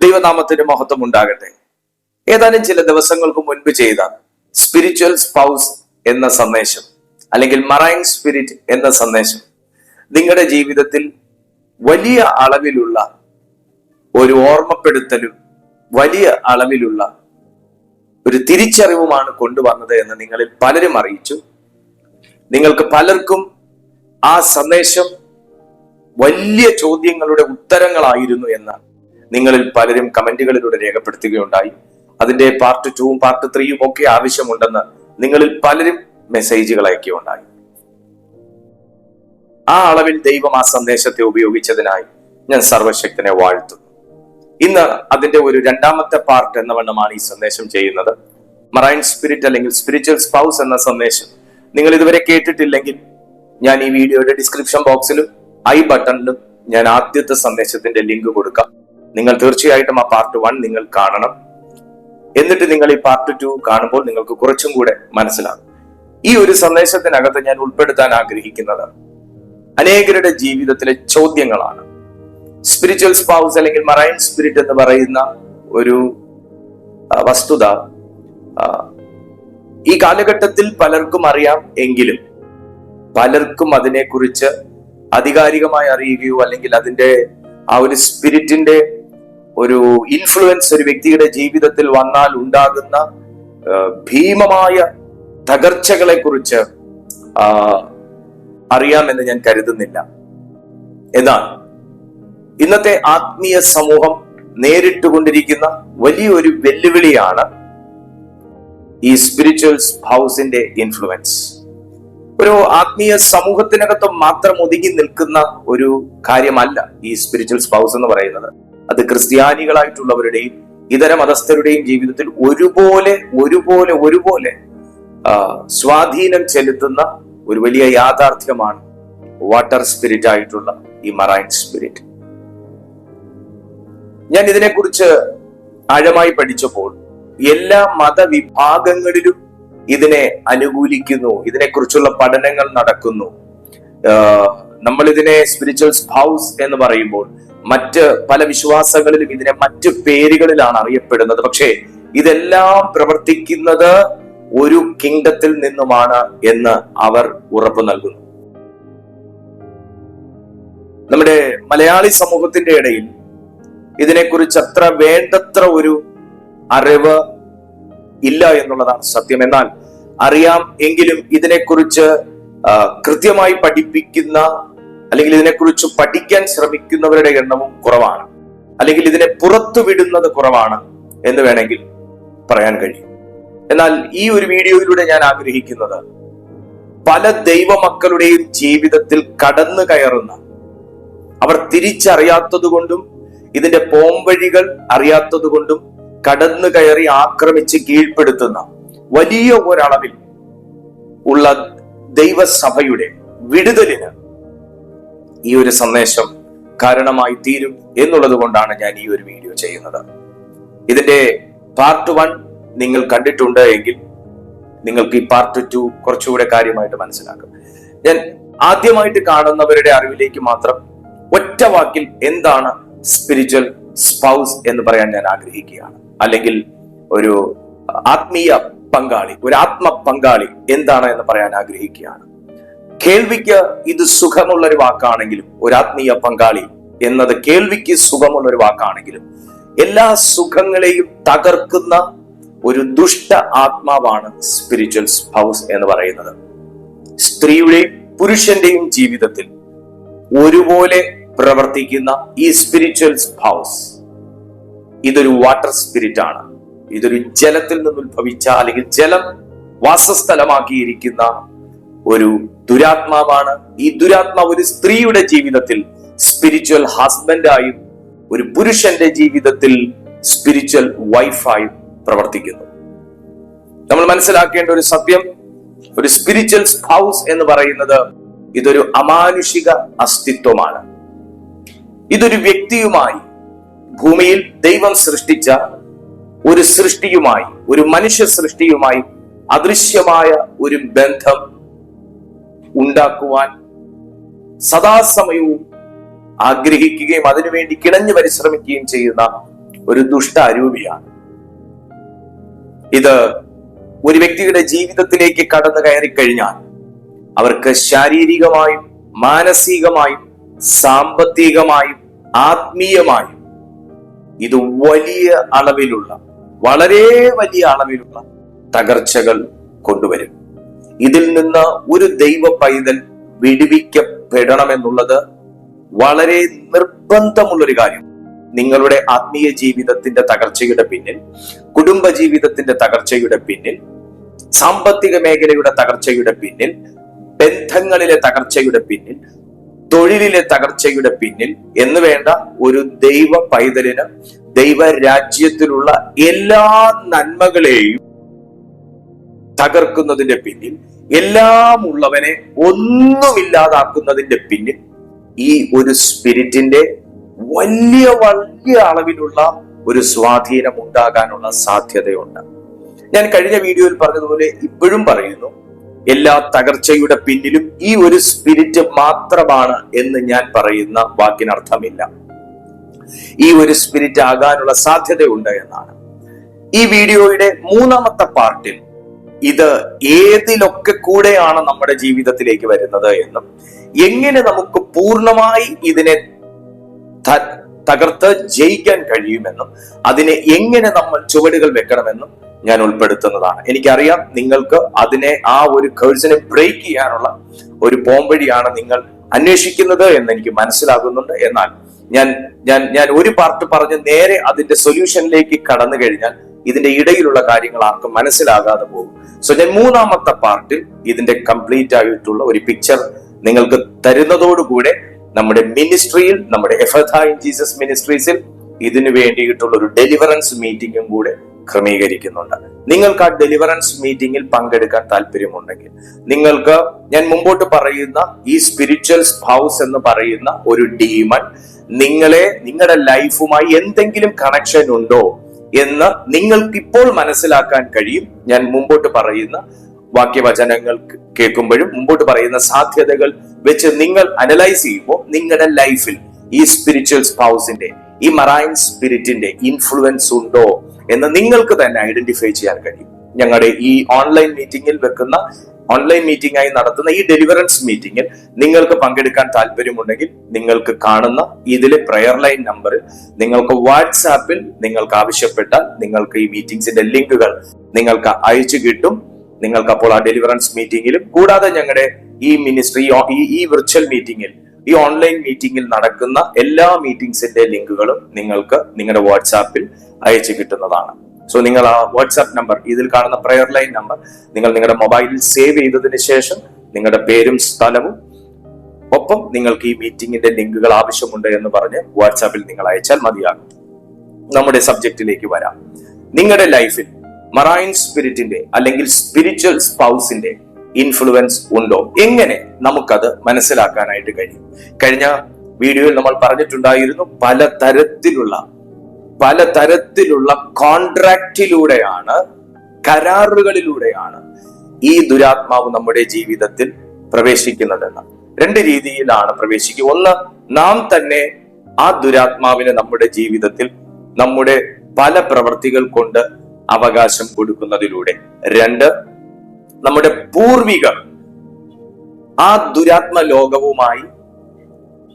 ദൈവനാമത്തിന് മഹത്വം ഉണ്ടാകട്ടെ ഏതാനും ചില ദിവസങ്ങൾക്ക് മുൻപ് ചെയ്ത സ്പിരിച്വൽ സ്പൗസ് എന്ന സന്ദേശം അല്ലെങ്കിൽ മറൈൻ സ്പിരിറ്റ് എന്ന സന്ദേശം നിങ്ങളുടെ ജീവിതത്തിൽ വലിയ അളവിലുള്ള ഒരു ഓർമ്മപ്പെടുത്തലും വലിയ അളവിലുള്ള ഒരു തിരിച്ചറിവുമാണ് കൊണ്ടുവന്നത് എന്ന് നിങ്ങളിൽ പലരും അറിയിച്ചു. നിങ്ങൾക്ക് പലർക്കും ആ സന്ദേശം വലിയ ചോദ്യങ്ങളുടെ ഉത്തരങ്ങളായിരുന്നു എന്ന് നിങ്ങളിൽ പലരും കമന്റുകളിലൂടെ രേഖപ്പെടുത്തുകയുണ്ടായി. അതിന്റെ പാർട്ട് ടൂവും പാർട്ട് ത്രീയും ഒക്കെ ആവശ്യമുണ്ടെന്ന് നിങ്ങളിൽ പലരും മെസ്സേജുകൾ അയക്കുകയുണ്ടായി. ആ അളവിൽ ദൈവം ആ സന്ദേശത്തെ ഉപയോഗിച്ചതിനായി ഞാൻ സർവശക്തനെ വാഴ്ത്തുന്നു. ഇന്ന് അതിന്റെ ഒരു രണ്ടാമത്തെ പാർട്ട് എന്ന വണ്ണമാണ് ഈ സന്ദേശം ചെയ്യുന്നത്. മറൈൻ സ്പിരിറ്റ് അല്ലെങ്കിൽ സ്പിരിച്വൽ സ്പൗസ് എന്ന സന്ദേശം. നിങ്ങൾ ഇതുവരെ കേട്ടിട്ടില്ലെങ്കിൽ ഞാൻ ഈ വീഡിയോയുടെ ഡിസ്ക്രിപ്ഷൻ ബോക്സിലും ഐ ബട്ടണിലും ഞാൻ ആദ്യത്തെ സന്ദേശത്തിന്റെ ലിങ്ക് കൊടുക്കാം. നിങ്ങൾ തീർച്ചയായിട്ടും ആ പാർട്ട് വൺ നിങ്ങൾ കാണണം. എന്നിട്ട് നിങ്ങൾ ഈ പാർട്ട് ടു കാണുമ്പോൾ നിങ്ങൾക്ക് കുറച്ചും കൂടെ മനസ്സിലാകും. ഈ ഒരു സന്ദേശത്തിനകത്ത് ഞാൻ ഉൾപ്പെടുത്താൻ ആഗ്രഹിക്കുന്നത് അനേകരുടെ ജീവിതത്തിലെ ചോദ്യങ്ങളാണ്. സ്പിരിച്വൽ സ്പൗസ് അല്ലെങ്കിൽ മറൈൻ സ്പിരിറ്റ് എന്ന് പറയുന്ന ഒരു വസ്തുത ഈ കാലഘട്ടത്തിൽ പലർക്കും അറിയാം എങ്കിലും പലർക്കും അതിനെക്കുറിച്ച് ആധികാരികമായി അറിയുകയോ അല്ലെങ്കിൽ അതിന്റെ ആ ഒരു സ്പിരിറ്റിന്റെ ഒരു ഇൻഫ്ലുവൻസ് ഒരു വ്യക്തിയുടെ ജീവിതത്തിൽ വന്നാൽ ഉണ്ടാകുന്ന ഭീമമായ തകർച്ചകളെ കുറിച്ച് അറിയാമെന്ന് ഞാൻ കരുതുന്നില്ല. എന്നാൽ ഇന്നത്തെ ആത്മീയ സമൂഹം നേരിട്ടുകൊണ്ടിരിക്കുന്ന വലിയൊരു വെല്ലുവിളിയാണ് ഈ സ്പിരിച്വൽ ഹൗസിന്റെ ഇൻഫ്ലുവൻസ് ഒരു ആത്മീയ സമൂഹത്തിനകത്ത് മാത്രം ഒതുങ്ങി നിൽക്കുന്ന ഒരു കാര്യമല്ല ഈ സ്പിരിച്വൽ ഹൗസ് എന്ന് പറയുന്നത്. അത് ക്രിസ്ത്യാനികളായിട്ടുള്ളവരുടെയും ഇതര മതസ്ഥരുടെയും ജീവിതത്തിൽ ഒരുപോലെ ഒരുപോലെ ഒരുപോലെ സ്വാധീനം ചെലുത്തുന്ന ഒരു വലിയ യാഥാർത്ഥ്യമാണ് വാട്ടർ സ്പിരിറ്റ് ആയിട്ടുള്ള ഈ മറൈൻ സ്പിരിറ്റ്. ഞാൻ ഇതിനെക്കുറിച്ച് ആഴമായി പഠിച്ചപ്പോൾ എല്ലാ മതവിഭാഗങ്ങളിലും ഇതിനെ അനുകൂലിക്കുന്നു ഇതിനെക്കുറിച്ചുള്ള പഠനങ്ങൾ നടക്കുന്നു. നമ്മൾ ഇതിനെ സ്പിരിച്വൽ സ്പൗസ് എന്ന് പറയുമ്പോൾ മറ്റ് പല വിശ്വാസങ്ങളിലും ഇതിനെ മറ്റ് പേരുകളിലാണ് അറിയപ്പെടുന്നത്. പക്ഷേ ഇതെല്ലാം പ്രവർത്തിക്കുന്നത് ഒരു കിങ്ഡത്തിൽ നിന്നുമാണ് എന്ന് അവർ ഉറപ്പ് നൽകുന്നു. നമ്മുടെ മലയാളി സമൂഹത്തിന്റെ ഇടയിൽ ഇതിനെക്കുറിച്ച് അത്ര വേണ്ടത്ര ഒരു അറിവ് ഇല്ല എന്നുള്ളതാണ് സത്യം. എന്നാൽ അറിയാം എങ്കിലും ഇതിനെക്കുറിച്ച് കൃത്യമായി പഠിപ്പിക്കുന്ന അല്ലെങ്കിൽ ഇതിനെക്കുറിച്ച് പഠിക്കാൻ ശ്രമിക്കുന്നവരുടെ എണ്ണവും കുറവാണ്. അല്ലെങ്കിൽ ഇതിനെ പുറത്തു വിടുന്നത് കുറവാണ് എന്ന് വേണമെങ്കിൽ പറയാൻ കഴിയും. എന്നാൽ ഈ ഒരു വീഡിയോയിലൂടെ ഞാൻ ആഗ്രഹിക്കുന്നത് പല ദൈവമക്കളുടെയും ജീവിതത്തിൽ കടന്നു കയറുന്ന അവർ തിരിച്ചറിയാത്തതുകൊണ്ടും ഇതിന്റെ പോംവഴികൾ അറിയാത്തതുകൊണ്ടും കടന്നു കയറി ആക്രമിച്ച് കീഴ്പ്പെടുത്തുന്ന വലിയ ഒരളവിൽ ഉള്ള ദൈവസഭയുടെ വിടുതലിന് ഈ ഒരു സന്ദേശം കാരണമായി തീരും എന്നുള്ളത് കൊണ്ടാണ് ഞാൻ ഈ ഒരു വീഡിയോ ചെയ്യുന്നത്. ഇതിന്റെ പാർട്ട് വൺ നിങ്ങൾ കണ്ടിട്ടുണ്ട് എങ്കിൽ നിങ്ങൾക്ക് ഈ പാർട്ട് ടു കുറച്ചുകൂടെ കാര്യമായിട്ട് മനസ്സിലാക്കും. ഞാൻ ആദ്യമായിട്ട് കാണുന്നവരുടെ അറിവിലേക്ക് മാത്രം ഒറ്റ വാക്കിൽ എന്താണ് സ്പിരിച്വൽ സ്പൗസ് എന്ന് പറയാൻ ഞാൻ ആഗ്രഹിക്കുകയാണ്. അല്ലെങ്കിൽ ഒരു ആത്മീയ പങ്കാളി ഒരു ആത്മ പങ്കാളി എന്താണ് എന്ന് പറയാൻ ആഗ്രഹിക്കുകയാണ്. കേൾവിക്ക് ഇത് സുഖമുള്ള ഒരു വാക്കാണെങ്കിലും ഒരു ആത്മീയ പങ്കാളി എന്നത് കേൾവിക്ക് സുഖമുള്ള ഒരു വാക്കാണെങ്കിലും എല്ലാ സുഖങ്ങളെയും തകർക്കുന്ന ഒരു ദുഷ്ട ആത്മാവാണ് സ്പിരിച്വൽ സ്പൗസ് എന്ന് പറയുന്നത്. സ്ത്രീയുടെയും പുരുഷന്റെയും ജീവിതത്തിൽ ഒരുപോലെ പ്രവർത്തിക്കുന്ന ഈ സ്പിരിച്വൽ ഹൗസ് ഇതൊരു വാട്ടർ സ്പിരിറ്റ് ആണ്. ഇതൊരു ജലത്തിൽ നിന്ന് ഉത്ഭവിച്ച അല്ലെങ്കിൽ ജലം വാസസ്ഥലമാക്കിയിരിക്കുന്ന ഒരു ദുരാത്മാവാണ്. ഈ ദുരാത്മാവ് ഒരു സ്ത്രീയുടെ ജീവിതത്തിൽ സ്പിരിച്വൽ ഹസ്ബൻഡായും ഒരു പുരുഷന്റെ ജീവിതത്തിൽ സ്പിരിച്വൽ വൈഫായും പ്രവർത്തിക്കുന്നു. നമ്മൾ മനസ്സിലാക്കേണ്ട ഒരു സത്യം ഒരു സ്പിരിച്വൽ ഹൗസ് എന്ന് പറയുന്നത് ഇതൊരു അമാനുഷിക അസ്തിത്വമാണ്. ഇതൊരു വ്യക്തിയുമായി ഭൂമിയിൽ ദൈവം സൃഷ്ടിച്ച ഒരു സൃഷ്ടിയുമായി ഒരു മനുഷ്യ സൃഷ്ടിയുമായി അദൃശ്യമായ ഒരു ബന്ധം ഉണ്ടാക്കുവാൻ സദാസമയവും ആഗ്രഹിക്കുകയും അതിനുവേണ്ടി കിണഞ്ഞു പരിശ്രമിക്കുകയും ചെയ്യുന്ന ഒരു ദുഷ്ട അരൂപിയാണ്. ഇത് ഒരു വ്യക്തിയുടെ ജീവിതത്തിലേക്ക് കടന്നു കയറി കഴിഞ്ഞാൽ അവർക്ക് ശാരീരികമായും മാനസികമായും സാമ്പത്തികമായും ആത്മീയമായും ഇത് വലിയ അളവിലുള്ള വളരെ വലിയ അളവിലുള്ള തകർച്ചകൾ കൊണ്ടുവരും. ഇതിൽ നിന്ന് ഒരു ദൈവ പൈതൽ വിടുവിക്കപ്പെടണമെന്നുള്ളത് വളരെ നിർബന്ധമുള്ളൊരു കാര്യം. നിങ്ങളുടെ ആത്മീയ ജീവിതത്തിന്റെ തകർച്ചയുടെ പിന്നിൽ കുടുംബ ജീവിതത്തിന്റെ തകർച്ചയുടെ പിന്നിൽ സാമ്പത്തിക മേഖലയുടെ തകർച്ചയുടെ പിന്നിൽ ബന്ധങ്ങളിലെ തകർച്ചയുടെ പിന്നിൽ തൊഴിലിലെ തകർച്ചയുടെ പിന്നിൽ എന്ന് വേണ്ട ഒരു ദൈവ പൈതലിന് ദൈവ രാജ്യത്തിലുള്ള എല്ലാ നന്മകളെയും തകർക്കുന്നതിന്റെ പിന്നിൽ എല്ലാം ഉള്ളവനെ ഒന്നുമില്ലാതാക്കുന്നതിന്റെ പിന്നിൽ ഈ ഒരു സ്പിരിറ്റിന്റെ വലിയ വലിയ അളവിലുള്ള ഒരു സ്വാധീനം ഉണ്ടാകാനുള്ള സാധ്യതയുണ്ട്. ഞാൻ കഴിഞ്ഞ വീഡിയോയിൽ പറഞ്ഞതുപോലെ ഇപ്പോഴും പറയുന്നു എല്ലാ തകർച്ചയുടെ പിന്നിലും ഈ ഒരു സ്പിരിറ്റ് മാത്രമാണ് എന്ന് ഞാൻ പറയുന്ന വാക്കിനർത്ഥമില്ല. ഈ ഒരു സ്പിരിറ്റ് ആകാനുള്ള സാധ്യതയുണ്ട് എന്നാണ്. ഈ വീഡിയോയുടെ മൂന്നാമത്തെ പാർട്ടിൽ ഇത് ഏതിലൊക്കെ കൂടെയാണ് നമ്മുടെ ജീവിതത്തിലേക്ക് വരുന്നത് എന്നും എങ്ങനെ നമുക്ക് പൂർണമായി ഇതിനെ തകർത്ത് ജയിക്കാൻ കഴിയുമെന്നും അതിനെ എങ്ങനെ നമ്മൾ ചുവടുകൾ വെക്കണമെന്നും ഞാൻ ഉൾപ്പെടുത്തുന്നതാണ്. എനിക്കറിയാം നിങ്ങൾക്ക് അതിനെ ആ ഒരു കേഴ്സിനെ ബ്രേക്ക് ചെയ്യാനുള്ള ഒരു പോംവഴിയാണ് നിങ്ങൾ അന്വേഷിക്കുന്നത് എന്ന് എനിക്ക് മനസ്സിലാകുന്നുണ്ട്. എന്നാൽ ഞാൻ ഞാൻ ഞാൻ ഒരു പാർട്ട് പറഞ്ഞ് നേരെ അതിന്റെ സൊല്യൂഷനിലേക്ക് കടന്നു കഴിഞ്ഞാൽ ഇതിന്റെ ഇടയിലുള്ള കാര്യങ്ങൾ ആർക്കും മനസ്സിലാകാതെ പോകും. സോ ഞാൻ മൂന്നാമത്തെ പാർട്ടിൽ ഇതിന്റെ കംപ്ലീറ്റ് ആയിട്ടുള്ള ഒരു പിക്ചർ നിങ്ങൾക്ക് തരുന്നതോടുകൂടെ നമ്മുടെ മിനിസ്ട്രിയിൽ നമ്മുടെ ഇൻ ജീസസ് മിനിസ്ട്രീസിൽ ഇതിനു വേണ്ടിയിട്ടുള്ള ഒരു ഡെലിവറൻസ് മീറ്റിംഗും കൂടെ ക്രമീകരിക്കുന്നുണ്ട്. നിങ്ങൾക്ക് ആ ഡെലിവറൻസ് മീറ്റിംഗിൽ പങ്കെടുക്കാൻ താല്പര്യമുണ്ടെങ്കിൽ നിങ്ങൾക്ക് ഞാൻ മുമ്പോട്ട് പറയുന്ന ഈ സ്പിരിച്വൽ ഹൗസ് എന്ന് പറയുന്ന ഒരു ഡീമൺ നിങ്ങളെ നിങ്ങളുടെ ലൈഫുമായി എന്തെങ്കിലും കണക്ഷൻ ഉണ്ടോ എന്ന് നിങ്ങൾക്ക് ഇപ്പോൾ മനസ്സിലാക്കാൻ കഴിയും. ഞാൻ മുമ്പോട്ട് പറയുന്ന വാക്യവചനങ്ങൾ കേൾക്കുമ്പോഴും മുമ്പോട്ട് പറയുന്ന സാധ്യതകൾ വെച്ച് നിങ്ങൾ അനലൈസ് ചെയ്യുമ്പോൾ നിങ്ങളുടെ ലൈഫിൽ ഈ സ്പിരിച്വൽ സ്പൗസിന്റെ ഈ മറൈൻ സ്പിരിറ്റിന്റെ ഇൻഫ്ലുവൻസ് ഉണ്ടോ എന്ന് നിങ്ങൾക്ക് തന്നെ ഐഡന്റിഫൈ ചെയ്യാൻ കഴിയും. ഞങ്ങളുടെ ഈ ഓൺലൈൻ മീറ്റിംഗിൽ വെക്കുന്ന ഓൺലൈൻ മീറ്റിംഗ് ആയി നടത്തുന്ന ഈ ഡെലിവറൻസ് മീറ്റിംഗിൽ നിങ്ങൾക്ക് പങ്കെടുക്കാൻ താല്പര്യമുണ്ടെങ്കിൽ നിങ്ങൾക്ക് കാണുന്ന ഇതിലെ പ്രയർ ലൈൻ നമ്പറിൽ നിങ്ങൾക്ക് വാട്സാപ്പിൽ നിങ്ങൾക്ക് ആവശ്യപ്പെട്ടാൽ നിങ്ങൾക്ക് ഈ മീറ്റിംഗ്സിന്റെ ലിങ്കുകൾ നിങ്ങൾക്ക് അയച്ചു കിട്ടും. നിങ്ങൾക്ക് അപ്പോൾ ആ ഡെലിവറൻസ് മീറ്റിംഗിലും കൂടാതെ ഞങ്ങളുടെ ഈ മിനിസ്ട്രി ഈ വിർച്വൽ മീറ്റിംഗിൽ ഈ ഓൺലൈൻ മീറ്റിംഗിൽ നടക്കുന്ന എല്ലാ മീറ്റിംഗ്സിന്റെ ലിങ്കുകളും നിങ്ങൾക്ക് നിങ്ങളുടെ വാട്സാപ്പിൽ അയച്ചു കിട്ടുന്നതാണ്. സോ നിങ്ങൾ ആ വാട്സാപ്പ് നമ്പർ ഇതിൽ കാണുന്ന പ്രയർ ലൈൻ നമ്പർ നിങ്ങൾ നിങ്ങളുടെ മൊബൈലിൽ സേവ് ചെയ്തതിന് ശേഷം നിങ്ങളുടെ പേരും സ്ഥലവും ഒപ്പം നിങ്ങൾക്ക് ഈ മീറ്റിംഗിന്റെ ലിങ്കുകൾ ആവശ്യമുണ്ട് എന്ന് പറഞ്ഞ് വാട്സാപ്പിൽ നിങ്ങൾ അയച്ചാൽ മതിയാകും. നമ്മുടെ സബ്ജക്റ്റിലേക്ക് വരാം. നിങ്ങളുടെ ലൈഫിൽ മറൈൻ സ്പിരിറ്റിന്റെ അല്ലെങ്കിൽ സ്പിരിച്വൽ സ്പൗസിന്റെ ഇൻഫ്ലുവൻസ് ഉണ്ടോ? എങ്ങനെ നമുക്കത് മനസ്സിലാക്കാനായിട്ട് കഴിയും? കഴിഞ്ഞ വീഡിയോയിൽ നമ്മൾ പറഞ്ഞിട്ടുണ്ടായിരുന്നു പല തരത്തിലുള്ള പല തരത്തിലുള്ള കോൺട്രാക്റ്റിലൂടെയാണ് കരാറുകളിലൂടെയാണ് ഈ ദുരാത്മാവ് നമ്മുടെ ജീവിതത്തിൽ പ്രവേശിക്കുന്നതെന്ന്. രണ്ട് രീതിയിലാണ് പ്രവേശിക്കുക. ഒന്ന് നാം തന്നെ ആ ദുരാത്മാവിനെ നമ്മുടെ ജീവിതത്തിൽ നമ്മുടെ പല പ്രവർത്തികൾ കൊണ്ട് അവകാശം കൊടുക്കുന്നതിലൂടെ. രണ്ട് നമ്മുടെ പൂർവികർ ആ ദുരാത്മ ലോകവുമായി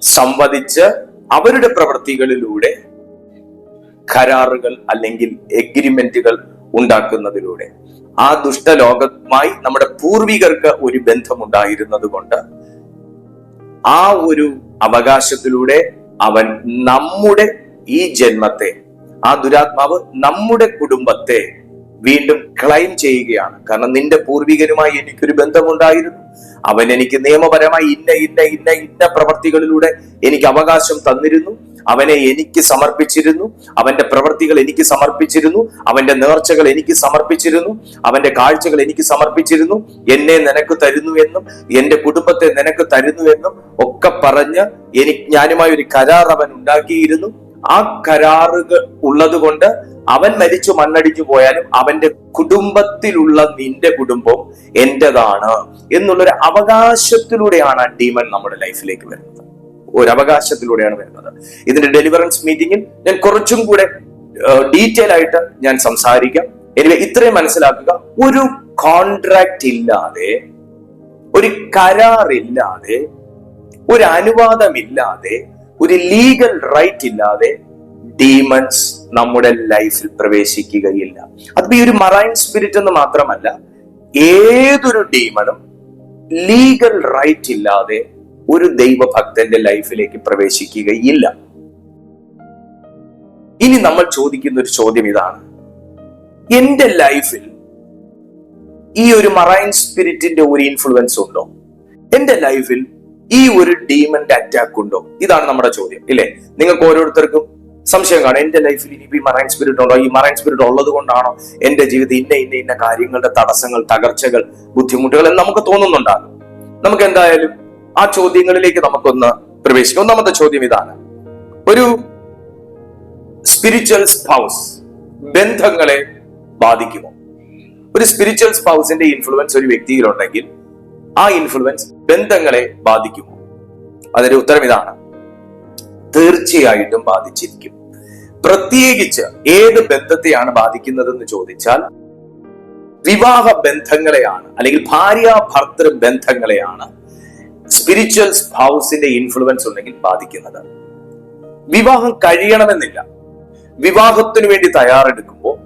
സംവദിച്ച് അവരുടെ പ്രവൃത്തികളിലൂടെ കരാറുകൾ അല്ലെങ്കിൽ എഗ്രിമെന്റുകൾ ഉണ്ടാക്കുന്നതിലൂടെ. ആ ദുഷ്ടലോകവുമായി നമ്മുടെ പൂർവികർക്ക് ഒരു ബന്ധമുണ്ടായിരുന്നത് കൊണ്ട് ആ ഒരു അവകാശത്തിലൂടെ അവൻ നമ്മുടെ ഈ ജന്മത്തെ ആ ദുരാത്മാവ് നമ്മുടെ കുടുംബത്തെ വീണ്ടും ക്ലെയിം ചെയ്യുകയാണ്. കാരണം നിന്റെ പൂർവികരുമായി എനിക്കൊരു ബന്ധമുണ്ടായിരുന്നു. അവൻ എനിക്ക് നിയമപരമായി ഇന്ന ഇന്ന ഇന്ന ഇന്ന പ്രവർത്തികളിലൂടെ എനിക്ക് അവകാശം തന്നിരുന്നു. അവനെ എനിക്ക് സമർപ്പിച്ചിരുന്നു. അവന്റെ പ്രവർത്തികൾ എനിക്ക് സമർപ്പിച്ചിരുന്നു. അവന്റെ നേർച്ചകൾ എനിക്ക് സമർപ്പിച്ചിരുന്നു. അവന്റെ കാഴ്ചകൾ എനിക്ക് സമർപ്പിച്ചിരുന്നു. എന്നെ നിനക്ക് തരുന്നു എന്നും എന്റെ കുടുംബത്തെ നിനക്ക് തരുന്നു എന്നും ഒക്കെ പറഞ്ഞ് എനിക്ക് ഞാനുമായി ഒരു കരാർ അവൻ ഉണ്ടാക്കിയിരുന്നു. ആ കരാറുകൾ ഉള്ളത് കൊണ്ട് അവൻ മരിച്ചു മണ്ണടിച്ചു പോയാലും അവന്റെ കുടുംബത്തിലുള്ള നിന്റെ കുടുംബം എന്റേതാണ് എന്നുള്ളൊരു അവകാശത്തിലൂടെയാണ് ആ ഡീമൻ നമ്മുടെ ലൈഫിലേക്ക് വരുന്നത്. ഒരു അവകാശത്തിലൂടെയാണ് വരുന്നത്. ഇതിന്റെ ഡെലിവറൻസ് മീറ്റിംഗിൽ ഞാൻ കുറച്ചും കൂടെ ഡീറ്റെയിൽ ആയിട്ട് ഞാൻ സംസാരിക്കാം. എനിവേ ഇത്രയും മനസ്സിലാക്കുക. ഒരു കോൺട്രാക്ട് ഇല്ലാതെ ഒരു കരാറില്ലാതെ ഒരു അനുവാദമില്ലാതെ ഒരു ലീഗൽ റൈറ്റ് ഇല്ലാതെ ഡീമൺസ് നമ്മുടെ ലൈഫിൽ പ്രവേശിക്കുകയില്ല. അത് ഈ ഒരു മറൈൻ സ്പിരിറ്റ് എന്ന് മാത്രമല്ല ഏതൊരു ഡീമണും ലീഗൽ റൈറ്റ് ഇല്ലാതെ ഒരു ദൈവഭക്തന്റെ ലൈഫിലേക്ക് പ്രവേശിക്കുകയില്ല. ഇനി നമ്മൾ ചോദിക്കുന്ന ഒരു ചോദ്യം ഇതാണ്. എന്റെ ലൈഫിൽ ഈ ഒരു മറൈൻ സ്പിരിറ്റിന്റെ ഒരു ഇൻഫ്ലുവൻസ് ഉണ്ടോ? എന്റെ ലൈഫിൽ ഈ ഒരു ഡീമന്റെ അറ്റാക്ക് ഉണ്ടോ? ഇതാണ് നമ്മുടെ ചോദ്യം ഇല്ലേ? നിങ്ങൾക്ക് ഓരോരുത്തർക്കും സംശയം കാണും. എന്റെ ലൈഫിൽ ഇനി ഈ മറൈൻ സ്പിരിറ്റ് ഉണ്ടോ? ഈ മറൈൻ സ്പിരിറ്റ് ഉള്ളത് കൊണ്ടാണോ എന്റെ ജീവിതം ഇന്ന ഇന്ന ഇന്ന കാര്യങ്ങളുടെ തടസ്സങ്ങൾ തകർച്ചകൾ ബുദ്ധിമുട്ടുകൾ എന്ന് നമുക്ക് തോന്നുന്നുണ്ടാകും നമുക്ക് എന്തായാലും ആ ചോദ്യങ്ങളിലേക്ക് നമുക്കൊന്ന് പ്രവേശിക്കാം. ഒന്നാമത്തെ ചോദ്യം ഇതാണ്. ഒരു സ്പിരിച്വൽ സ്പൗസ് ബന്ധങ്ങളെ ബാധിക്കുമോ? ഒരു സ്പിരിച്വൽ സ്പൗസിന്റെ ഇൻഫ്ലുവൻസ് ഒരു വ്യക്തിയിലുണ്ടെങ്കിൽ ആ ഇൻഫ്ലുവൻസ് ബന്ധങ്ങളെ ബാധിക്കുമോ? അതിന്റെ ഉത്തരം ഇതാണ്. തീർച്ചയായിട്ടും ബാധിച്ചിരിക്കും. പ്രത്യേകിച്ച് ഏത് ബന്ധത്തെയാണ് ബാധിക്കുന്നതെന്ന് ചോദിച്ചാൽ വിവാഹ ബന്ധങ്ങളെയാണ് അല്ലെങ്കിൽ ഭാര്യ ഭർത്തൃ ബന്ധങ്ങളെയാണ് സ്പിരിച്വൽ സ്പൗസിന്റെ ഇൻഫ്ലുവൻസ് ഉണ്ടെങ്കിൽ ബാധിക്കുന്നത്. വിവാഹം കഴിയണമെന്നില്ല. വിവാഹത്തിനു വേണ്ടി തയ്യാറെടുക്കുമ്പോൾ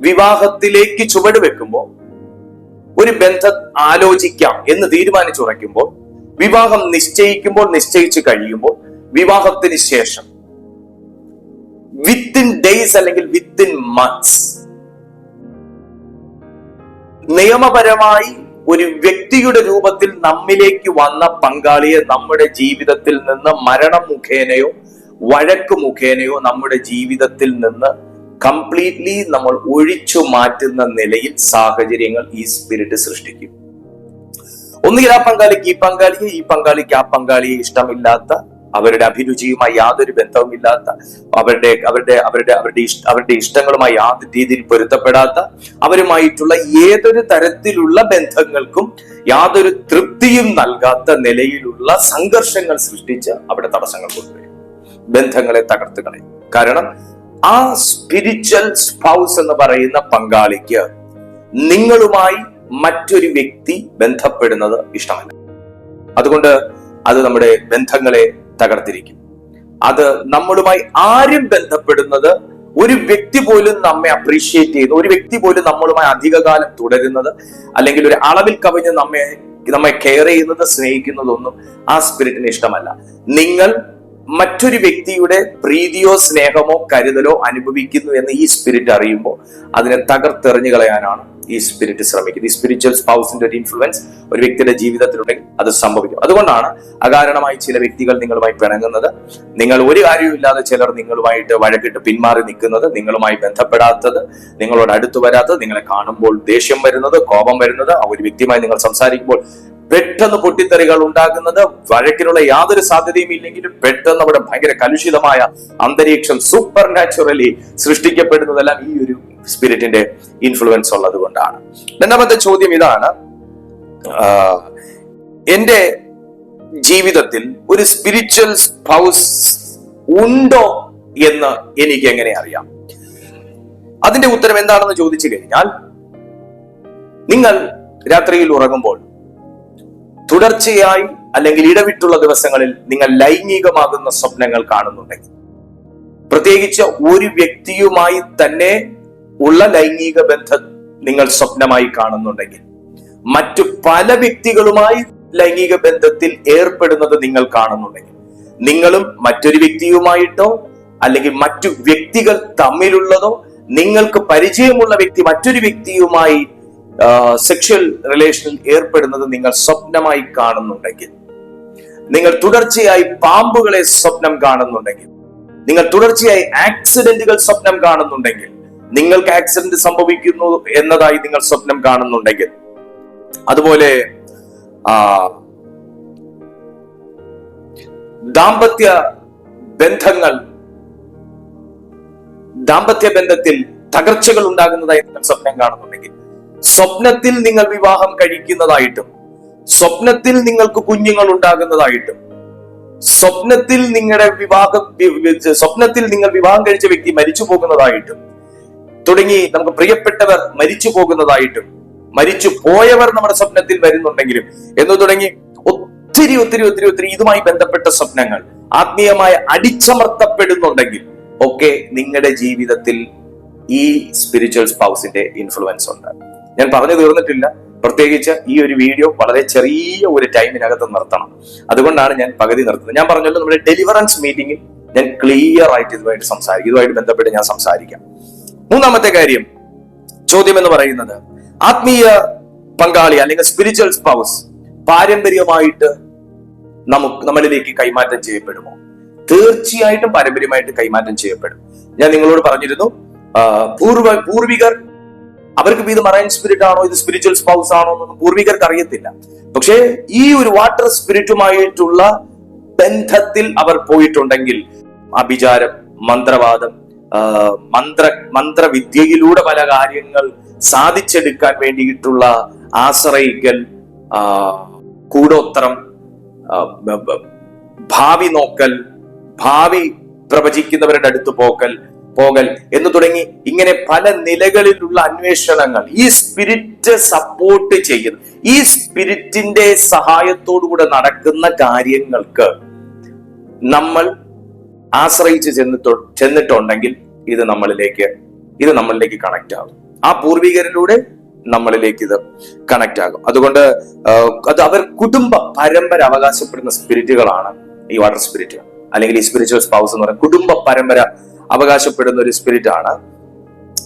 വിവാഹത്തിലേക്ക് ചുവട് വെക്കുമ്പോൾ ഒരു ബന്ധം ആലോചിക്കാം എന്ന് തീരുമാനിച്ചുറയ്ക്കുമ്പോൾ വിവാഹം നിശ്ചയിക്കുമ്പോൾ നിശ്ചയിച്ചു കഴിയുമ്പോൾ വിവാഹത്തിന് ശേഷം വിത്തിൻ ഡേയ്സ് അല്ലെങ്കിൽ വിത്തിൻ മന്ത്സ് നിയമപരമായി ഒരു വ്യക്തിയുടെ രൂപത്തിൽ നമ്മിലേക്ക് വന്ന പങ്കാളിയെ നമ്മുടെ ജീവിതത്തിൽ നിന്ന് മരണം മുഖേനയോ വഴക്ക് മുഖേനയോ നമ്മുടെ ജീവിതത്തിൽ നിന്ന് കംപ്ലീറ്റ്ലി നമ്മൾ ഒഴിച്ചു മാറ്റുന്ന നിലയിൽ സാഹചര്യങ്ങൾ ഈ സ്പിരിറ്റ് സൃഷ്ടിക്കും. ഒന്നുകിൽ ആ പങ്കാളിക്ക് ഈ പങ്കാളിയെ ഈ പങ്കാളിക്ക് ആ പങ്കാളിയെ ഇഷ്ടമില്ലാത്ത അവരുടെ അഭിരുചിയുമായി യാതൊരു ബന്ധവുമില്ലാത്ത അവരുടെ അവരുടെ അവരുടെ അവരുടെ ഇഷ്ട അവരുടെ ഇഷ്ടങ്ങളുമായി യാതൊരു രീതിയിൽ പൊരുത്തപ്പെടാത്ത അവരുമായിട്ടുള്ള ഏതൊരു തരത്തിലുള്ള ബന്ധങ്ങൾക്കും യാതൊരു തൃപ്തിയും നൽകാത്ത നിലയിലുള്ള സംഘർഷങ്ങൾ സൃഷ്ടിച്ച് അവിടെ തടസ്സങ്ങൾ കൊണ്ടുവരും. ബന്ധങ്ങളെ തകർത്ത് കളയും. കാരണം ആ സ്പിരിച്വൽ സ്പൗസ് എന്ന് പറയുന്ന പങ്കാളിക്ക് നിങ്ങളുമായി മറ്റൊരു വ്യക്തി ബന്ധപ്പെടുന്നത് ഇഷ്ടമല്ല. അതുകൊണ്ട് അത് നമ്മുടെ ബന്ധങ്ങളെ തകർത്തിരിക്കും. അത് നമ്മളുമായി ആരും ബന്ധപ്പെടുന്നത് ഒരു വ്യക്തി പോലും നമ്മെ അപ്രീഷിയേറ്റ് ചെയ്യുന്നു. ഒരു വ്യക്തി പോലും നമ്മളുമായി അധികകാലം തുടരുന്നത് അല്ലെങ്കിൽ ഒരു അളവിൽ കവിഞ്ഞ് നമ്മെ നമ്മെ കെയർ ചെയ്യുന്നത് സ്നേഹിക്കുന്നതൊന്നും ആ സ്പിരിറ്റിന് ഇഷ്ടമല്ല. നിങ്ങൾ മറ്റൊരു വ്യക്തിയുടെ പ്രീതിയോ സ്നേഹമോ കരുതലോ അനുഭവിക്കുന്നു എന്ന് ഈ സ്പിരിറ്റ് അറിയുമ്പോൾ അതിനെ തകർത്തെറിഞ്ഞു കളയാനാണ് ഈ സ്പിരിറ്റ് ശ്രമിക്കുന്നത്. ഈ സ്പിരിച്വൽ സ്പൗസിന്റെ ഒരു ഇൻഫ്ലുവൻസ് ഒരു വ്യക്തിയുടെ ജീവിതത്തിലുണ്ടെങ്കിൽ അത് സംഭവിക്കും. അതുകൊണ്ടാണ് അകാരണമായി ചില വ്യക്തികൾ നിങ്ങളുമായി പിണങ്ങുന്നത്. നിങ്ങൾ ഒരു കാര്യവുമില്ലാതെ ചിലർ നിങ്ങളുമായിട്ട് വഴക്കിട്ട് പിന്മാറി നിൽക്കുന്നത് നിങ്ങളുമായി ബന്ധപ്പെടാത്തത് നിങ്ങളോട് അടുത്തു വരാത്തത് നിങ്ങളെ കാണുമ്പോൾ ദേഷ്യം വരുന്നത് കോപം വരുന്നത് ആ ഒരു വ്യക്തിയുമായി നിങ്ങൾ സംസാരിക്കുമ്പോൾ പെട്ടെന്ന് പൊട്ടിത്തെറികൾ ഉണ്ടാകുന്നത് വഴക്കിനുള്ള യാതൊരു സാധ്യതയും ഇല്ലെങ്കിലും പെട്ടെന്ന് അവിടെ ഭയങ്കര കലുഷിതമായ അന്തരീക്ഷം സൂപ്പർ നാച്ചുറലി സൃഷ്ടിക്കപ്പെടുന്നതെല്ലാം ഈ ഒരു സ്പിരിറ്റിന്റെ ഇൻഫ്ലുവൻസ് ഉള്ളത് കൊണ്ടാണ് രണ്ടാമത്തെ ചോദ്യം ഇതാണ് എന്റെ ജീവിതത്തിൽ ഒരു സ്പിരിച്വൽ സ്പൗസ് ഉണ്ടോ എന്ന് എനിക്ക് എങ്ങനെ അറിയാം? അതിന്റെ ഉത്തരം എന്താണെന്ന് ചോദിച്ചു കഴിഞ്ഞാൽ നിങ്ങൾ രാത്രിയിൽ ഉറങ്ങുമ്പോൾ തുടർച്ചയായി അല്ലെങ്കിൽ ഇടവിട്ടുള്ള ദിവസങ്ങളിൽ നിങ്ങൾ ലൈംഗികമാകുന്ന സ്വപ്നങ്ങൾ കാണുന്നുണ്ടെങ്കിൽ. പ്രത്യേകിച്ച് ഒരു വ്യക്തിയുമായി തന്നെ ഉള്ള ലൈംഗിക ബന്ധം നിങ്ങൾ സ്വപ്നമായി കാണുന്നുണ്ടെങ്കിൽ. മറ്റു പല വ്യക്തികളുമായി ലൈംഗിക ബന്ധത്തിൽ ഏർപ്പെടുന്നത് നിങ്ങൾ കാണുന്നുണ്ടെങ്കിൽ. നിങ്ങളും മറ്റൊരു വ്യക്തിയുമായിട്ടോ അല്ലെങ്കിൽ മറ്റു വ്യക്തികൾ തമ്മിലുള്ളതോ നിങ്ങൾക്ക് പരിചയമുള്ള വ്യക്തി മറ്റൊരു വ്യക്തിയുമായി സെക്ഷൽ റിലേഷനിൽ ഏർപ്പെടുന്നത് നിങ്ങൾ സ്വപ്നമായി കാണുന്നുണ്ടെങ്കിൽ. നിങ്ങൾ തുടർച്ചയായി പാമ്പുകളെ സ്വപ്നം കാണുന്നുണ്ടെങ്കിൽ. നിങ്ങൾ തുടർച്ചയായി ആക്സിഡന്റുകൾ സ്വപ്നം കാണുന്നുണ്ടെങ്കിൽ. നിങ്ങൾക്ക് ആക്സിഡന്റ് സംഭവിക്കുന്നു എന്നതായി നിങ്ങൾ സ്വപ്നം കാണുന്നുണ്ടെങ്കിൽ. അതുപോലെ ദാമ്പത്യ ബന്ധങ്ങൾ ദാമ്പത്യ ബന്ധത്തിൽ തകർച്ചകൾ ഉണ്ടാകുന്നതായി നിങ്ങൾ സ്വപ്നം കാണുന്നുണ്ടെങ്കിൽ. സ്വപ്നത്തിൽ നിങ്ങൾ വിവാഹം കഴിക്കുന്നതായിട്ടും സ്വപ്നത്തിൽ നിങ്ങൾക്ക് കുഞ്ഞുങ്ങൾ ഉണ്ടാകുന്നതായിട്ടും സ്വപ്നത്തിൽ നിങ്ങളുടെ വിവാഹം സ്വപ്നത്തിൽ നിങ്ങൾ വിവാഹം കഴിച്ച വ്യക്തി മരിച്ചു പോകുന്നതായിട്ടും തുടങ്ങി നമുക്ക് പ്രിയപ്പെട്ടവർ മരിച്ചു പോകുന്നതായിട്ടും മരിച്ചു പോയവർ നമ്മുടെ സ്വപ്നത്തിൽ വരുന്നുണ്ടെങ്കിലും എന്ന് തുടങ്ങി ഒത്തിരി ഒത്തിരി ഒത്തിരി ഒത്തിരി ഇതുമായി ബന്ധപ്പെട്ട സ്വപ്നങ്ങൾ ആത്മീയമായി അടിച്ചമർത്തപ്പെടുന്നുണ്ടെങ്കിൽ ഒക്കെ നിങ്ങളുടെ ജീവിതത്തിൽ ഈ സ്പിരിച്വൽ സ്പൗസിന്റെ ഇൻഫ്ലുവൻസ് ഉണ്ട്. ഞാൻ പറഞ്ഞു തീർന്നിട്ടില്ല. പ്രത്യേകിച്ച് ഈ ഒരു വീഡിയോ വളരെ ചെറിയ ഒരു ടൈമിനകത്ത് നിർത്തണം. അതുകൊണ്ടാണ് ഞാൻ പകുതി നിർത്തുന്നത്. ഞാൻ പറഞ്ഞല്ലോ നമ്മുടെ ഡെലിവറൻസ് മീറ്റിംഗിൽ ഞാൻ ക്ലിയർ ആയിട്ട് ഇതുമായിട്ട് സംസാരിക്കും. ഇതുമായിട്ട് ബന്ധപ്പെട്ട് ഞാൻ സംസാരിക്കാം. മൂന്നാമത്തെ കാര്യം ചോദ്യം എന്ന് പറയുന്നത് ആത്മീയ പങ്കാളി അല്ലെങ്കിൽ സ്പിരിച്വൽ സ്പൗസ് പാരമ്പര്യമായിട്ട് നമുക്ക് നമ്മളിലേക്ക് കൈമാറ്റം ചെയ്യപ്പെടുമോ? തീർച്ചയായിട്ടും പാരമ്പര്യമായിട്ട് കൈമാറ്റം ചെയ്യപ്പെടും. ഞാൻ നിങ്ങളോട് പറഞ്ഞിരുന്നു പൂർവ പൂർവികർ അവർക്ക് ഇത് മറൈൻ സ്പിരിറ്റ് ആണോ ഇത് സ്പിരിച്വൽ സ്പൗസ് ആണോ എന്നൊന്നും പൂർവികർക്ക് അറിയത്തില്ല. പക്ഷേ ഈ ഒരു വാട്ടർ സ്പിരിറ്റുമായിട്ടുള്ള ബന്ധത്തിൽ അവർ പോയിട്ടുണ്ടെങ്കിൽ അഭിചാരം മന്ത്രവാദം മന്ത്ര മന്ത്രവിദ്യയിലൂടെ പല കാര്യങ്ങൾ സാധിച്ചെടുക്കാൻ വേണ്ടിയിട്ടുള്ള ആശ്രയിക്കൽ കൂടോത്തരം ഭാവി നോക്കൽ ഭാവി പ്രവചിക്കുന്നവരുടെ അടുത്ത് പോക്കൽ പോകൽ എന്ന് തുടങ്ങി ഇങ്ങനെ പല നിലകളിലുള്ള അന്വേഷണങ്ങൾ ഈ സ്പിരിറ്റ് സപ്പോർട്ട് ചെയ്യുന്നു. ഈ സ്പിരിറ്റിന്റെ സഹായത്തോടുകൂടെ നടക്കുന്ന കാര്യങ്ങൾക്ക് നമ്മൾ ആശ്രയിച്ച് ചെന്നിട്ടോ ചെന്നിട്ടുണ്ടെങ്കിൽ ഇത് നമ്മളിലേക്ക് ഇത് നമ്മളിലേക്ക് കണക്ട് ആകും. ആ പൂർവികരിലൂടെ നമ്മളിലേക്ക് ഇത് കണക്ട് ആകും. അതുകൊണ്ട് അത് അവർ കുടുംബ പരമ്പര അവകാശപ്പെടുന്ന സ്പിരിറ്റുകളാണ് ഈ വാട്ടർ സ്പിരിറ്റുകൾ അല്ലെങ്കിൽ ഈ സ്പിരിച്വൽ സ്പൗസ് എന്ന് പറയുന്നത് കുടുംബ പരമ്പര അവകാശപ്പെടുന്ന ഒരു സ്പിരിറ്റ് ആണ്.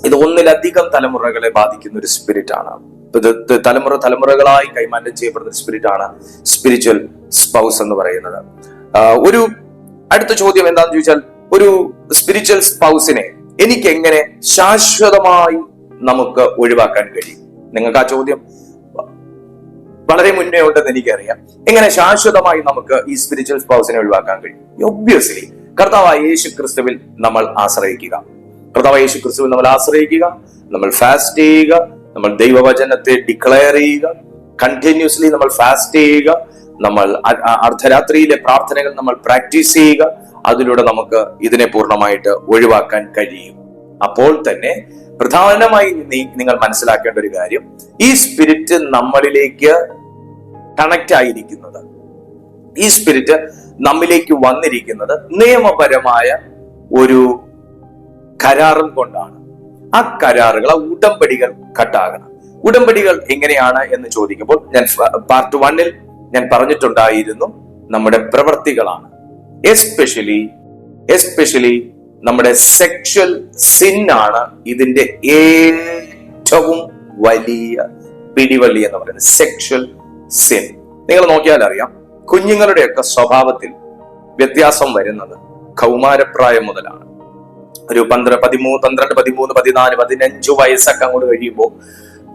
ഇത് ഒന്നിലധികം തലമുറകളെ ബാധിക്കുന്ന ഒരു സ്പിരിറ്റ് ആണ്. ഇത് തലമുറ തലമുറകളായി കൈമാറ്റം ചെയ്യപ്പെടുന്ന ഒരു സ്പിരിറ്റ് ആണ് സ്പിരിച്വൽ സ്പൗസ് എന്ന് പറയുന്നത്. ഒരു അടുത്ത ചോദ്യം എന്താണെന്ന് ചോദിച്ചാൽ ഒരു സ്പിരിച്വൽ സ്പൗസിനെ എനിക്ക് എങ്ങനെ ശാശ്വതമായി നമുക്ക് ഒഴിവാക്കാൻ കഴിയും? നിങ്ങൾക്ക് ആ ചോദ്യം വളരെ മുന്നേ ഉണ്ടെന്ന് എനിക്കറിയാം. എങ്ങനെ ശാശ്വതമായി നമുക്ക് ഈ സ്പിരിച്വൽ സ്പൗസിനെ ഒഴിവാക്കാൻ കഴിയും? ഒബ്വിയസ്ലി കർത്താവായ യേശു ക്രിസ്തുവിൽ നമ്മൾ ആശ്രയിക്കുക. കർത്താവായ യേശു ക്രിസ്തുവിൽ നമ്മൾ ആശ്രയിക്കുക നമ്മൾ ഫാസ്റ്റ് ചെയ്യുക നമ്മൾ ദൈവവചനത്തെ ഡിക്ലെയർ ചെയ്യുക കണ്ടിന്യൂസ്ലി നമ്മൾ ഫാസ്റ്റ് ചെയ്യുക നമ്മൾ അർദ്ധരാത്രിയിലെ പ്രാർത്ഥനകൾ നമ്മൾ പ്രാക്ടീസ് ചെയ്യുക അതിലൂടെ നമുക്ക് ഇതിനെ പൂർണമായിട്ട് ഒഴിവാക്കാൻ കഴിയും. അപ്പോൾ തന്നെ പ്രധാനമായി നിങ്ങൾ മനസ്സിലാക്കേണ്ട ഒരു കാര്യം ഈ സ്പിരിറ്റ് നമ്മളിലേക്ക് കണക്റ്റ് ആയിരിക്കുന്നത്. ഈ സ്പിരിറ്റ് നമ്മിലേക്ക് വന്നിരിക്കുന്നത് നിയമപരമായ ഒരു കരാറും കൊണ്ടാണ്. ആ കരാറുകൾ ആ ഉടമ്പടികൾ കട്ടാകണം. ഉടമ്പടികൾ എങ്ങനെയാണ് എന്ന് ചോദിക്കുമ്പോൾ ഞാൻ പാർട്ട് വണ്ണിൽ ഞാൻ പറഞ്ഞിട്ടുണ്ടായിരുന്നു നമ്മുടെ പ്രവൃത്തികളാണ് എസ്പെഷ്യലി എസ്പെഷ്യലി നമ്മുടെ സെക്ഷൽ സിന്നാണ് ഇതിന്റെ ഏറ്റവും വലിയ പിടിവള്ളി എന്ന് പറയുന്നത് സെക്ഷൽ സിൻ നിങ്ങൾ നോക്കിയാൽ അറിയാം കുഞ്ഞുങ്ങളുടെയൊക്കെ സ്വഭാവത്തിൽ വ്യത്യാസം വരുന്നത് കൗമാരപ്രായം മുതലാണ്. ഒരു പന്ത്രണ്ട് പതിമൂന്ന് പന്ത്രണ്ട് പതിമൂന്ന് പതിനാല് പതിനഞ്ചു വയസ്സൊക്കെ അങ്ങോട്ട് കഴിയുമ്പോൾ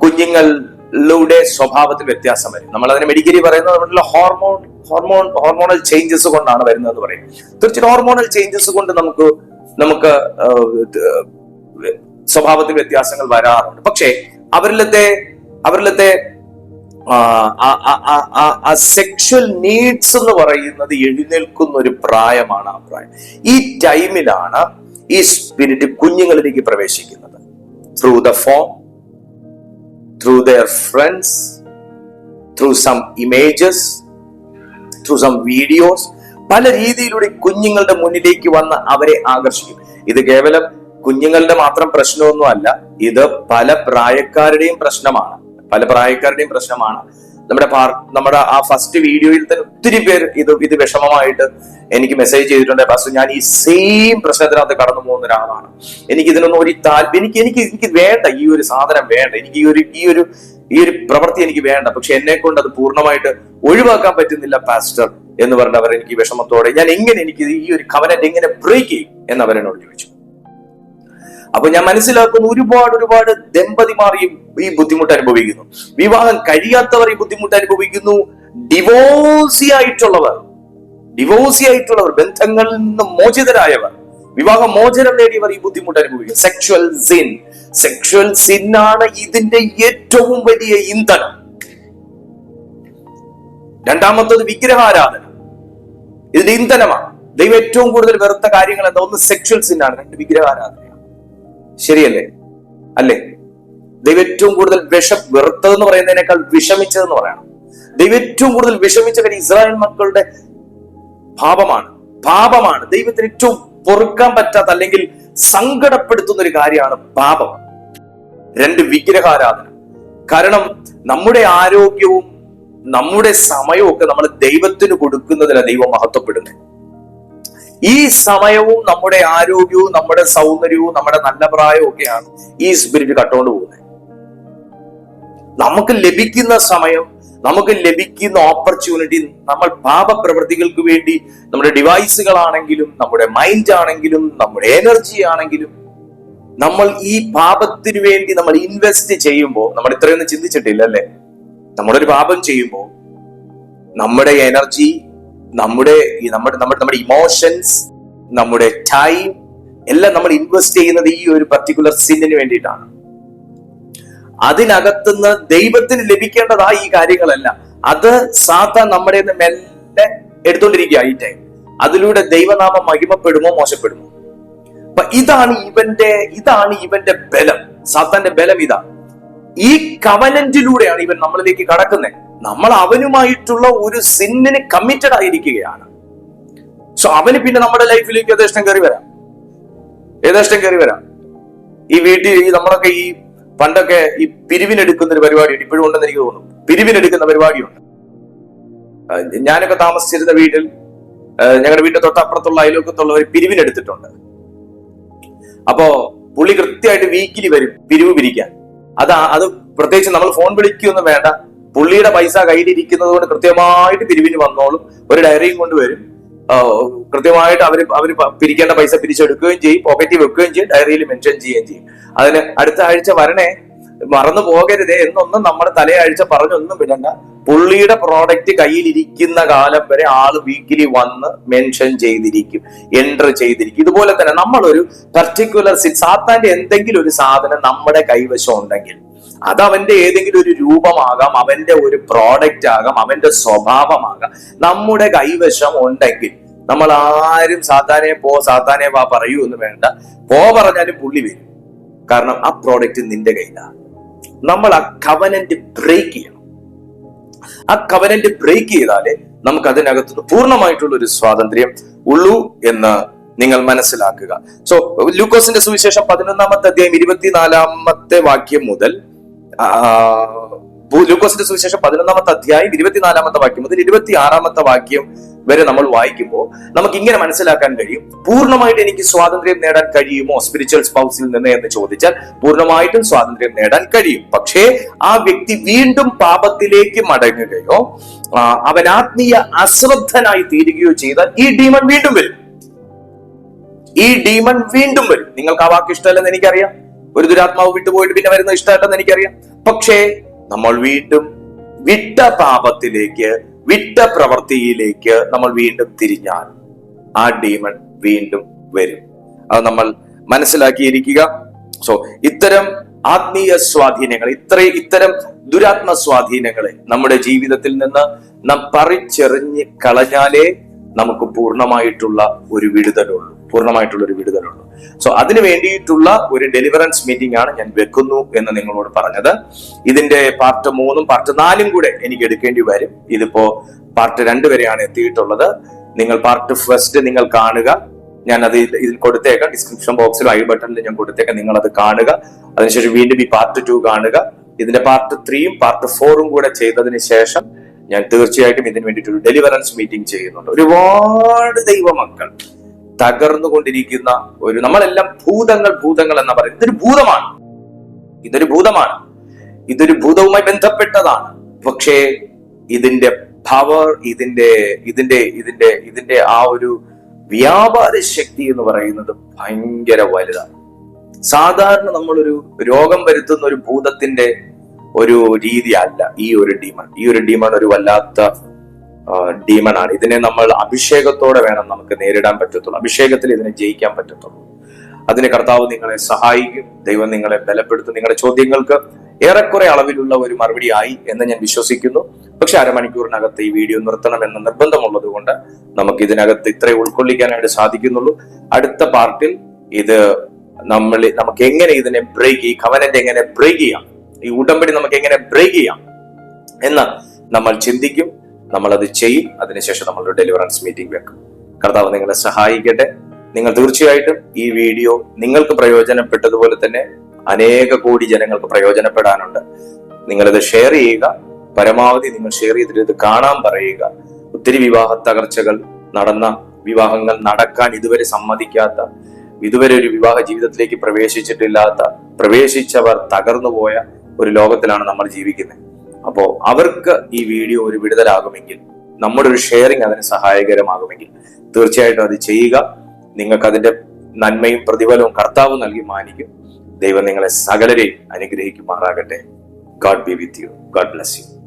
കുഞ്ഞുങ്ങളുടെ സ്വഭാവത്തിൽ വ്യത്യാസം വരും. നമ്മൾ അതിനെ മെഡിക്കലി പറയുന്നത് നമ്മുടെ ഹോർമോൺ ഹോർമോൺ ഹോർമോണൽ ചേഞ്ചസ് കൊണ്ടാണ് വരുന്നത് എന്ന് പറയും. തീർച്ചയായിട്ടും ഹോർമോണൽ ചേഞ്ചസ് കൊണ്ട് നമുക്ക് നമുക്ക് സ്വഭാവത്തിൽ വ്യത്യാസങ്ങൾ വരാറുണ്ട്. പക്ഷേ അവരിലത്തെ അവരിലത്തെ ആ സെക്ഷൽ നീഡ്സ് എന്ന് പറയുന്നത് എഴുന്നേൽക്കുന്ന ഒരു പ്രായമാണ് ആ പ്രായം. ഈ ടൈമിലാണ് ഈ സ്പിരിറ്റ് കുഞ്ഞുങ്ങളിലേക്ക് പ്രവേശിക്കുന്നത്. Through the form through their friends through some images through some videos പല രീതിയിലൂടെ കുഞ്ഞുങ്ങളുടെ മുന്നിലേക്ക് വന്ന് അവരെ ആകർഷിക്കും. ഇത് കേവലം കുഞ്ഞുങ്ങളുടെ മാത്രം പ്രശ്നമൊന്നും അല്ല ഇത് പല പ്രായക്കാരുടെയും പ്രശ്നമാണ്. പല പ്രായക്കാരുടെയും പ്രശ്നമാണ്. നമ്മുടെ നമ്മുടെ ആ ഫസ്റ്റ് വീഡിയോയിൽ തന്നെ ഒത്തിരി പേർ ഇത് ഇത് വിഷമമായിട്ട് എനിക്ക് മെസ്സേജ് ചെയ്തിട്ടുണ്ട്. പാസ്റ്റർ ഞാൻ ഈ സെയിം പ്രശ്നത്തിനകത്ത് കടന്നു പോകുന്ന ഒരാളാണ്. എനിക്ക് ഇതിനൊന്നും ഒരു താല്പര്യം എനിക്ക് എനിക്ക് എനിക്ക് വേണ്ട. ഈ ഒരു സാധനം വേണ്ട. എനിക്ക് ഈ ഒരു ഈ ഒരു ഈ ഒരു പ്രവൃത്തി എനിക്ക് വേണ്ട. പക്ഷെ എന്നെ കൊണ്ട് അത് പൂർണമായിട്ട് ഒഴിവാക്കാൻ പറ്റുന്നില്ല പാസ്റ്റർ എന്ന് പറഞ്ഞവർ എനിക്ക് വിഷമത്തോടെ ഞാൻ എങ്ങനെ എനിക്ക് ഈ ഒരു കവനറ്റ് എങ്ങനെ ബ്രേക്ക് ചെയ്യും എന്ന് അവരെന്നോട് ചോദിച്ചു. അപ്പൊ ഞാൻ മനസ്സിലാക്കുന്നു ഒരുപാട് ഒരുപാട് ദമ്പതിമാർ ഈ ഈ ബുദ്ധിമുട്ട് അനുഭവിക്കുന്നു. വിവാഹം കഴിയാത്തവർ ഈ ബുദ്ധിമുട്ട് അനുഭവിക്കുന്നു. ഡിവോഴ്സി ആയിട്ടുള്ളവർ ഡിവോഴ്സി ആയിട്ടുള്ളവർ ബന്ധങ്ങളിൽ നിന്ന് മോചിതരായവർ വിവാഹ മോചനം നേടിയവർ ഈ ബുദ്ധിമുട്ട് അനുഭവിക്കും സെക്ഷുവൽ സിൻ സെക്ഷുവൽ ആണ് ഇതിന്റെ ഏറ്റവും വലിയ ഇന്ധനം. രണ്ടാമത്തത് വിഗ്രഹാരാധന. ഇതിന്റെ ഇന്ധനമാണ്. ദൈവം ഏറ്റവും കൂടുതൽ വെറുത്ത കാര്യങ്ങൾ എന്താ ഒന്ന് സെക്ഷൽ ആണ് രണ്ട് വിഗ്രഹാരാധനയാണ് ശരിയല്ലേ? അല്ലേ? ദൈവം ഏറ്റവും കൂടുതൽ വിഷം വെറുത്തതെന്ന് പറയുന്നതിനേക്കാൾ വിഷമിച്ചതെന്ന് പറയണം. ദൈവം ഏറ്റവും കൂടുതൽ വിഷമിച്ച കാര്യം ഇസ്രായേൽ മക്കളുടെ പാപമാണ്. പാപമാണ്. ദൈവത്തിന് ഏറ്റവും പൊറുക്കാൻ പറ്റാത്ത അല്ലെങ്കിൽ സങ്കടപ്പെടുത്തുന്ന ഒരു കാര്യമാണ് പാപം. രണ്ട് വിഗ്രഹാരാധന. കാരണം നമ്മുടെ ആരോഗ്യവും നമ്മുടെ സമയവും ഒക്കെ നമ്മൾ ദൈവത്തിന് കൊടുക്കുന്നതിലാണ് ദൈവം മഹത്വപ്പെടുന്നത്. ഈ സമയവും നമ്മുടെ ആരോഗ്യവും നമ്മുടെ സൗന്ദര്യവും നമ്മുടെ നല്ല പ്രായവും ഒക്കെയാണ് ഈ സ്പിരിറ്റ് കട്ടുകൊണ്ട് പോകുന്നത്. നമുക്ക് ലഭിക്കുന്ന സമയം നമുക്ക് ലഭിക്കുന്ന ഓപ്പർച്യൂണിറ്റി നമ്മൾ പാപപ്രവൃത്തികൾക്ക് വേണ്ടി നമ്മുടെ ഡിവൈസുകളാണെങ്കിലും നമ്മുടെ മൈൻഡ് ആണെങ്കിലും നമ്മുടെ എനർജി ആണെങ്കിലും നമ്മൾ ഈ പാപത്തിന് വേണ്ടി നമ്മൾ ഇൻവെസ്റ്റ് ചെയ്യുമ്പോൾ നമ്മൾ ഇത്രയൊന്നും ചിന്തിച്ചിട്ടില്ല അല്ലേ നമ്മളൊരു പാപം ചെയ്യുമ്പോൾ നമ്മുടെ എനർജി നമ്മുടെ നമ്മുടെ നമ്മുടെ നമ്മുടെ ഇമോഷൻസ് നമ്മുടെ ടൈം എല്ലാം നമ്മൾ ഇൻവെസ്റ്റ് ചെയ്യുന്നത് ഈ ഒരു പർട്ടിക്കുലർ സിന്നിന് വേണ്ടിയിട്ടാണ്. അതിനകത്തുനിന്ന് ദൈവത്തിന് ലഭിക്കേണ്ടതാ ഈ കാര്യങ്ങളല്ല. അത് സാത്താൻ നമ്മുടെ മെല്ലെ എടുത്തോണ്ടിരിക്കുക ഈ ടൈം അതിലൂടെ ദൈവനാമം മഹിമപ്പെടുമോ മോശപ്പെടുമോ? അപ്പൊ ഇതാണ് ഇവന്റെ ഇതാണ് ഇവന്റെ ബലം. സാത്താന്റെ ബലം ഇതാ. ഈ കവനന്റിലൂടെയാണ് ഇവൻ നമ്മളിലേക്ക് കടക്കുന്നത് നമ്മൾ അവനുമായിട്ടുള്ള ഒരു സിന്നിന് കമ്മിറ്റഡ് ആയിരിക്കുകയാണ്. സോ അവന് പിന്നെ നമ്മുടെ ലൈഫിലേക്ക് യഥേഷ്ടം കയറി വരാം. യഥേഷ്ടം കയറി വരാം. ഈ വീട്ടിൽ ഈ നമ്മളൊക്കെ ഈ പണ്ടൊക്കെ ഈ പിരിവിനെടുക്കുന്ന ഒരു പരിപാടിയുണ്ട്. ഇപ്പോഴും ഉണ്ടെന്ന് എനിക്ക് തോന്നുന്നു. പിരിവിനെടുക്കുന്ന പരിപാടിയുണ്ട്. ഞാനൊക്കെ താമസിച്ചിരുന്ന വീട്ടിൽ ഞങ്ങളുടെ വീടിന്റെ തൊട്ടപ്പുറത്തുള്ള അയലോക്കത്തുള്ള ഒരു പിരിവിനെടുത്തിട്ടുണ്ട്. അപ്പോ പുള്ളി കൃത്യമായിട്ട് വീക്കിലി വരും പിരിവ് പിരിക്കാൻ. അതാ അത് പ്രത്യേകിച്ച് നമ്മൾ ഫോൺ വിളിക്കൊന്നും വേണ്ട. പുള്ളിയുടെ പൈസ കയ്യിലിരിക്കുന്നത് കൊണ്ട് കൃത്യമായിട്ട് പിരിവിന് വന്നോളും. ഒരു ഡയറിയും കൊണ്ടുവരും കൃത്യമായിട്ട് അവർ അവർ പിരിക്കേണ്ട പൈസ പിരിച്ചെടുക്കുകയും ചെയ്യും പോക്കറ്റിൽ വെക്കുകയും ചെയ്യും ഡയറിയിൽ മെൻഷൻ ചെയ്യുകയും ചെയ്യും. അതിന് അടുത്ത ആഴ്ച വരണേ. മറന്നു പോകരുതേ എന്നൊന്നും നമ്മുടെ തലയാഴ്ച പറഞ്ഞൊന്നും വിടണ്ട പുള്ളിയുടെ പ്രോഡക്റ്റ് കയ്യിലിരിക്കുന്ന കാലം വരെ ആൾ വീക്കിലി വന്ന് മെൻഷൻ ചെയ്തിരിക്കും എൻട്രി ചെയ്തിരിക്കും. ഇതുപോലെ തന്നെ നമ്മളൊരു പർട്ടിക്കുലർ സാത്താന്റെ എന്തെങ്കിലും ഒരു സാധനം നമ്മുടെ കൈവശം ഉണ്ടെങ്കിൽ അത് അവന്റെ ഏതെങ്കിലും ഒരു രൂപമാകാം അവന്റെ ഒരു പ്രോഡക്റ്റ് ആകാം അവന്റെ സ്വഭാവമാകാം. നമ്മുടെ കൈവശം ഉണ്ടെങ്കിൽ നമ്മൾ ആരും സാധാരണ പോ സാത്താനെ വാ പറയൂ എന്ന് വേണ്ട. പോ പറഞ്ഞാലും പുള്ളി വരും. കാരണം ആ പ്രോഡക്റ്റ് നിന്റെ കയ്യിലാണ്. നമ്മൾ ആ കവനന്റ് ബ്രേക്ക് ചെയ്യണം. ആ കവനന്റ് ബ്രേക്ക് ചെയ്താലേ നമുക്ക് അതിനകത്തുനിന്ന് പൂർണമായിട്ടുള്ള ഒരു സ്വാതന്ത്ര്യം ഉള്ളൂ എന്ന് നിങ്ങൾ മനസ്സിലാക്കുക. സോ ലൂക്കോസിന്റെ സുവിശേഷം പതിനൊന്നാമത്തെ അധ്യായം ഇരുപത്തിനാലാമത്തെ വാക്യം മുതൽ ലൂക്കോസിന്റെ സുവിശേഷം പതിനൊന്നാമത്തെ അധ്യായം ഇരുപത്തിനാലാമത്തെ വാക്യം മുതൽ ഇരുപത്തി ആറാമത്തെ വാക്യം വരെ നമ്മൾ വായിക്കുമ്പോൾ നമുക്ക് ഇങ്ങനെ മനസ്സിലാക്കാൻ കഴിയും. പൂർണമായിട്ട് എനിക്ക് സ്വാതന്ത്ര്യം നേടാൻ കഴിയുമോ? സ്പിരിച്വൽ സ്പൗസിൽ നിന്ന് എന്ന് ചോദിച്ചാൽ പൂർണമായിട്ടും സ്വാതന്ത്ര്യം നേടാൻ കഴിയും. പക്ഷേ ആ വ്യക്തി വീണ്ടും പാപത്തിലേക്ക് മടങ്ങുകയോ അവൻ ആത്മീയ അശ്രദ്ധനായി തീരുകയോ ചെയ്താൽ ഈ ഡീമൺ വീണ്ടും വരും. ഈ ഡീമൺ വീണ്ടും വരും. നിങ്ങൾക്ക് ആ വാക്ക് ഇഷ്ടമല്ലെന്ന് എനിക്കറിയാം. ഒരു ദുരാത്മാവ് വിട്ടുപോയിട്ട് പിന്നെ വരുന്ന ഇഷ്ടമായിട്ടെന്ന് എനിക്കറിയാം. പക്ഷേ നമ്മൾ വീണ്ടും വിട്ട പാപത്തിലേക്ക് വിട്ട പ്രവൃത്തിയിലേക്ക് നമ്മൾ വീണ്ടും തിരിഞ്ഞാൽ ആ ഡീമൺ വീണ്ടും വരും. അത് നമ്മൾ മനസ്സിലാക്കിയിരിക്കുക. സോ ഇത്തരം ആത്മീയ സ്വാധീനങ്ങൾ ഇത്ര ഇത്തരം ദുരാത്മ സ്വാധീനങ്ങളെ നമ്മുടെ ജീവിതത്തിൽ നിന്ന് നാം പറിച്ചെറിഞ്ഞ് കളഞ്ഞാലേ നമുക്ക് പൂർണമായിട്ടുള്ള ഒരു വിടുതലുള്ളൂ. പൂർണമായിട്ടുള്ള ഒരു വിടുതലുള്ളൂ. സോ അതിന് വേണ്ടിയിട്ടുള്ള ഒരു ഡെലിവറൻസ് മീറ്റിംഗ് ആണ് ഞാൻ വെക്കുന്നു എന്ന് നിങ്ങളോട് പറഞ്ഞത്. ഇതിന്റെ പാർട്ട് മൂന്നും പാർട്ട് നാലും കൂടെ എനിക്ക് എടുക്കേണ്ടി വരും. ഇതിപ്പോ പാർട്ട് രണ്ട് വരെയാണ് എത്തിയിട്ടുള്ളത്. നിങ്ങൾ പാർട്ട് ഫസ്റ്റ് നിങ്ങൾ കാണുക. ഞാൻ അത് ഇതിൽ കൊടുത്തേക്കാം. ഡിസ്ക്രിപ്ഷൻ ബോക്സിൽ ഐ ബട്ടണിൽ ഞാൻ കൊടുത്തേക്കാം. നിങ്ങൾ അത് കാണുക. അതിനുശേഷം വീണ്ടും ഈ പാർട്ട് ടു കാണുക. ഇതിന്റെ പാർട്ട് ത്രീയും പാർട്ട് ഫോറും കൂടെ ചെയ്തതിന് ശേഷം ഞാൻ തീർച്ചയായിട്ടും ഇതിന് വേണ്ടിയിട്ട് ഒരു ഡെലിവറൻസ് മീറ്റിംഗ് ചെയ്യുന്നുണ്ട്. ഒരുപാട് ദൈവമക്കൾ. തകർന്നുകൊണ്ടിരിക്കുന്ന ഒരു നമ്മളെല്ലാം ഭൂതങ്ങൾ ഭൂതങ്ങൾ എന്ന് പറയുന്നത്. ഇതൊരു ഭൂതമാണ്. ഇതൊരു ഭൂതമാണ്. ഇതൊരു ഭൂതവുമായി ബന്ധപ്പെട്ടതാണ്. പക്ഷേ ഇതിന്റെ പവർ ഇതിന്റെ ഇതിന്റെ ഇതിന്റെ ഇതിന്റെ ആ ഒരു വ്യാപാര ശക്തി എന്ന് പറയുന്നത് ഭയങ്കര വലുതാണ്. സാധാരണ നമ്മളൊരു രോഗം വരുത്തുന്ന ഒരു ഭൂതത്തിന്റെ ഒരു രീതിയല്ല ഈ ഒരു ഡീമൺ ഈ ഒരു ഡീമൺ ഒരു വല്ലാത്ത ഡീമൺ ആണ് ഇതിനെ നമ്മൾ അഭിഷേകത്തോടെ വേണം നമുക്ക് നേരിടാൻ പറ്റത്തുള്ളൂ. അഭിഷേകത്തിൽ ഇതിനെ ജയിക്കാൻ പറ്റത്തുള്ളൂ. അതിന് കർത്താവ് നിങ്ങളെ സഹായിക്കും. ദൈവം നിങ്ങളെ ബലപ്പെടുത്തും. നിങ്ങളുടെ ചോദ്യങ്ങൾക്ക് ഏറെക്കുറെ അളവിലുള്ള ഒരു മറുപടി ആയി എന്ന് ഞാൻ വിശ്വസിക്കുന്നു. പക്ഷെ അരമണിക്കൂറിനകത്ത് ഈ വീഡിയോ നിർത്തണം എന്ന നിർബന്ധമുള്ളത് കൊണ്ട് നമുക്ക് ഇതിനകത്ത് ഇത്രയും ഉൾക്കൊള്ളിക്കാനായിട്ട് സാധിക്കുന്നുള്ളൂ. അടുത്ത പാർട്ടിൽ ഇത് നമ്മൾ നമുക്ക് എങ്ങനെ ഇതിനെ ബ്രേക്ക് ഈ കവനന്റ് എങ്ങനെ ബ്രേക്ക് ചെയ്യാം? ഈ ഉടമ്പടി നമുക്ക് എങ്ങനെ ബ്രേക്ക് ചെയ്യാം? എന്ന് നമ്മൾ ചിന്തിക്കും. നമ്മൾ അത് ചെയ്യും. അതിനുശേഷം നമ്മളൊരു ഡെലിവറൻസ് മീറ്റിംഗ് വെക്കും. കർത്താവ് നിങ്ങളെ സഹായിക്കട്ടെ. നിങ്ങൾ തീർച്ചയായിട്ടും ഈ വീഡിയോ നിങ്ങൾക്ക് പ്രയോജനപ്പെട്ടതുപോലെ തന്നെ അനേക കോടി ജനങ്ങൾക്ക് പ്രയോജനപ്പെടാനുണ്ട്. നിങ്ങളിത് ഷെയർ ചെയ്യുക. പരമാവധി നിങ്ങൾ ഷെയർ ചെയ്തിട്ട് ഇത് കാണാൻ പറയുക. ഒത്തിരി വിവാഹ തകർച്ചകൾ നടന്ന വിവാഹങ്ങൾ നടക്കാൻ ഇതുവരെ സമ്മതിക്കാത്ത ഇതുവരെ ഒരു വിവാഹ ജീവിതത്തിലേക്ക് പ്രവേശിച്ചിട്ടില്ലാത്ത പ്രവേശിച്ചവർ തകർന്നു പോയ ഒരു ലോകത്തിലാണ് നമ്മൾ ജീവിക്കുന്നത്. അപ്പോ അവർക്ക് ഈ വീഡിയോ ഒരു വിടുതലാകുമെങ്കിൽ നമ്മുടെ ഒരു ഷെയറിങ് അതിന് സഹായകരമാകുമെങ്കിൽ തീർച്ചയായിട്ടും അത് ചെയ്യുക. നിങ്ങൾക്ക് അതിന്റെ നന്മയും പ്രതിഫലവും കർത്താവ് നൽകി മാനിക്കും. ദൈവം നിങ്ങളെ സകലരെയും അനുഗ്രഹിക്കുമാറാകട്ടെ. God be with you god bless you